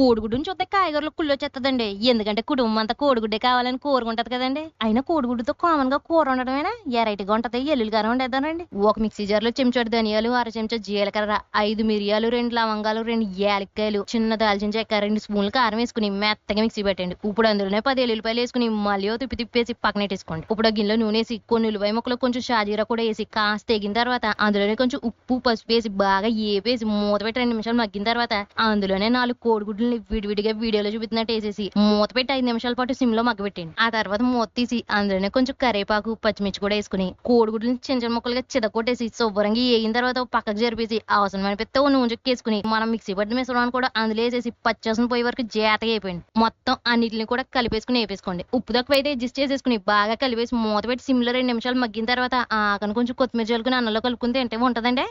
కోడిగుడ్డుని చూస్తే కాయగూరలు కుళ్ళొచ్చేస్తుందండి ఎందుకంటే కుటుంబం అంతా కోడిగుడ్డే కావాలని కోరుకుంటది కదండి. అయినా కోడిగుడ్డుతో కామన్గా కూర ఉండడమేనా ఎరైటీగా ఉంటది ఎల్లుల్లి గారం వండేద్దానండి ఒక మిక్సీ జార్లో చెంచాడు ధనియాలు అర చెంచా జీలకర్ర ఐదు మిరియాలు రెండు లవంగాలు రెండు యాలక్కాయలు చిన్న దాల్చిన చెక్క రెండు స్పూన్లు కారం వేసుకుని మెత్తగా మిక్సీ పెట్టండి. ఇప్పుడు అందులోనే పది ఎల్లుల్లిపాయలు వేసుకుని మళ్ళీ తిప్పి తిప్పేసి పక్కన పెట్టేసుకోండి. ఇప్పుడు గిన్నెలో నూనె వేసి కొన్ని ఉల్లిపాయ ముక్కలు కొంచెం షాజీరా కూడా వేసి కాస్త తెగిన తర్వాత అందులోనే కొంచెం ఉప్పు పసుపు వేసి బాగా ఏపేసి మూత పెట్టి రెండు నిమిషాలు మగ్గిన తర్వాత అందులోనే నాలుగు కోడిగుడ్లని విడివిడిగా వీడియోలో చూపిస్తున్నట్టు వేసేసి మూత పెట్టి ఐదు నిమిషాల పాటు సిమ్లో మగ్గబెట్టండి ఆ తర్వాత మూత తీసి అందులోనే కొంచెం కరేపాకు పచ్చిమిర్చి కూడా వేసుకుని కోడిగుడ్లని చిన్న చిన్న ముక్కలుగా చిదకొట్టేసి శుభ్రంగా వేయిన తర్వాత పక్కకు జరిపేసి అవసరం అనిపిస్తే నూనె చెక్కేసుకుని మనం మిక్సీ పట్టిన మిశ్రమాన్ని కూడా అందులో వేసేసి పచ్చేసిన పోయే వరకు జాతగా అయిపోయింది మొత్తం అన్నిటిని కూడా కలిపేసుకుని వేపేసుకోండి. ఉప్పు తక్కువ అయితే అడ్జస్ట్ చేసేసుకుని బాగా కలిపేసి మూత పెట్టి సిమ్లో రెండు నిమిషాలు మగ్గిన తర్వాత ఆకని కొంచెం కొత్తిమీర చల్లుకుని అన్నంలో కలుపుకుని తింటే ఉంటదండి?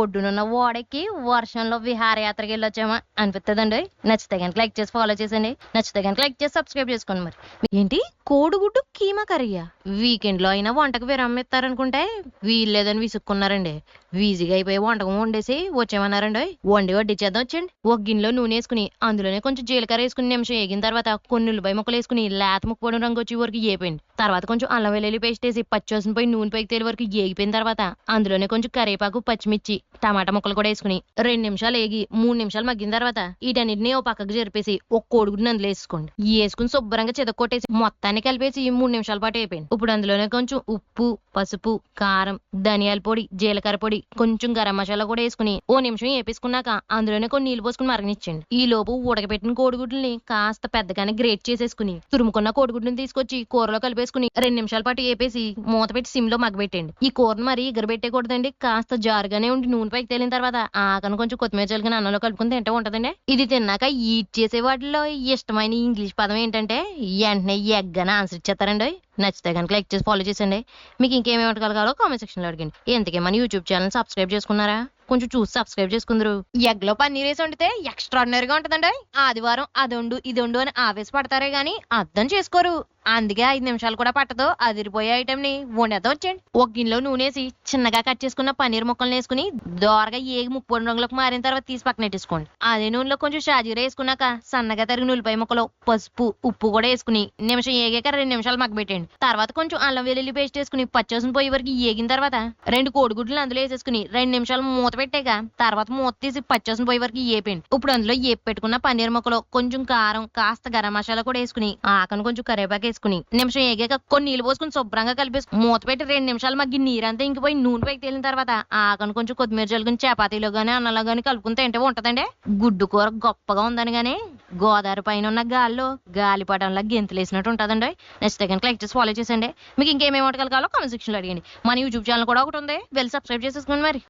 ఒడ్డునున్న ఓడకి వర్షంలో విహారయాత్రకి వెళ్ళొచ్చామా? అనిపిస్తుందండి నచ్చితే కనుక లైక్ చేసి ఫాలో చేసండి నచ్చితే కనుక లైక్ చేసి సబ్స్క్రైబ్ చేసుకోండి మరి. ఏంటి? కోడిగుడ్డు కీమా కర్రీయా? వీకెండ్లో అయినా వంటకు విరామం ఇస్తారనుకుంటే వీల్లేదని విసుక్కున్నారండి. వీజీగా అయిపోయి వంటకం వండేసి వచ్చేమన్నారండి వండి వడ్డిచ్చేద్దాం వచ్చండి ఒక గిన్నెలో నూనె వేసుకుని అందులోనే కొంచెం జీలకర్ర వేసుకుని నిమిషం వేగిన తర్వాత కొన్ని ఉల్లిపాయ ముక్కలు వేసుకుని లేత ముక్కుపోవడం రంగు వచ్చే వరకు వేపండి తర్వాత కొంచెం అల్లం వెల్లుల్లి పేస్ట్ వేసి పచ్చోసిన పోయి నూనె పైకి తేలి వరకు ఏగిపోయిన తర్వాత అందులోనే కొంచెం కరివేపాకు పచ్చిమిర్చి టమాటా ముక్కలు కూడా వేసుకుని రెండు నిమిషాలు వేగి మూడు నిమిషాలు మగ్గిన తర్వాత వీటన్నిటిని ఓ పక్కకు జరిపేసి ఒక కోడిగుడ్డుని అందులో వేసుకోండి. వేసుకుని శుభ్రంగా చెదకొట్టేసి మొత్తాన్ని కలిపేసి మూడు నిమిషాల పాటు అయిపోయింది. ఇప్పుడు అందులోనే కొంచెం ఉప్పు పసుపు కారం ధనియాల పొడి జీలకర్ర పొడి కొంచెం గరం మసాలా కూడా వేసుకుని ఓ నిమిషం వేపేసుకున్నాక అందులోనే కొన్ని నీళ్ళు పోసుకుని మరగనిచ్చండి. ఈ లోపు ఉడకబెట్టిన కోడిగుడ్లని కాస్త పెద్దగానే గ్రేట్ చేసేసుకుని తురుముకున్న కోడిగుడ్డుని తీసుకొచ్చి కూరలో కలిపేసుకుని రెండు నిమిషాల పాటు వేపేసి మూత పెట్టి సిమ్లో మగ్గబెట్టండి. ఈ కూరను మరి ఎగరబెట్టకూడదండి కాస్త జారుగానే ఉండి నూనె పైకి తేలిన తర్వాత ఆకను కొంచెం కొత్తిమీర చల్లుకుని అన్నంలో కలుపుకుని తింటే ఉంటదండి. ఇది తిన్నాక ఈడ్ చేసే వాటిలో ఇష్టమైన ఇంగ్లీష్ పదం ఏంటంటే వెంటనే ఎగ్ అని ఆన్సర్ ఇచ్చేస్తారండి. నచ్చితే కనుక లైక్ చేసి ఫాలో చేసండి మీకు ఇంకేమేమి వంటకాలు కావాలో కామెంట్ సెక్షన్లో అడిగండి. అడగండి మన యూట్యూబ్ ఛానల్ సబ్స్క్రైబ్ చేసుకున్నారా? కొంచెం చూసి సబ్స్క్రైబ్ చేసుకుందరు. ఎగ్లో పన్నీర్ వేసి వండితే ఎక్స్ట్రాడినరీ గా ఉంటుందండి. ఆదివారం అది వండు ఇది వండు అని ఆవేశపడతారే గాని అర్థం చేసుకోరు. అందుకే ఐదు నిమిషాలు కూడా పట్టదు. అదిరిపోయే ఐటమ్ని వండేద్దాం వచ్చేయండి. ఒక గిన్నెలో నూనె వేసి చిన్నగా కట్ చేసుకున్న పన్నీర్ ముక్కలు వేసుకుని దోరగా ఏగి ముప్పు రంగులకు మారిన తర్వాత తీసి పక్కన పెట్టేసుకోండి. అదే నూనెలో కొంచెం షాజీరా వేసుకున్నాక సన్నగా తరిగిన ఉల్లిపాయ ముక్కలు పసుపు ఉప్పు కూడా వేసుకుని నిమిషం ఏగాక రెండు నిమిషాలు మగ్గబెట్టండి తర్వాత కొంచెం అల్లం వెల్లుల్లి పేస్ట్ వేసుకుని పచ్చోసిన పోయే వరకు ఏగిన తర్వాత రెండు కోడిగుడ్లు అందులో వేసేసుకుని రెండు నిమిషాలు మూత పెట్టాక తర్వాత మూత తీసి పచ్చోసిన పోయే వరకు ఏపండి ఇప్పుడు అందులో ఏపి పెట్టుకున్న పన్నీర్ ముక్కలు కొంచెం కారం కాస్త గరం మసాలా కూడా వేసుకుని ఆకను కొంచెం కరివేపాకు వేసుకుని నిమిషం ఏగాక కొన్ని నీళ్ళు పోసుకుని శుభ్రంగా కలిపేసి మూత పెట్టి రెండు నిమిషాలు మగ్గి నీరంతా ఇంకిపోయి నూనె పైకి తేలిన తర్వాత ఆకను కొంచెం కొత్తిమీర చల్లుకుని చపాతీలో గానీ అన్నంలో గానీ కలుపుకుని తింటే ఉంటదండి. గుడ్డు కూర గొప్పగా ఉందని గానీ గోదావరి పైన ఉన్న గాల్లో గాలిపటంలా గెంతులేసినట్టు ఉంటుందండి. నచ్చితే కనుక లైక్ చేసి ఫాలో చేసండి మీకు ఇంకేమేమి వంటకాలు కావాలో కామెంట్ సెక్షన్లో అడిగండి. మన యూట్యూబ్ ఛానల్ కూడా ఒకటి ఉంది. వెళ్ళి సబ్స్క్రైబ్ చేసేసుకోండి మరి.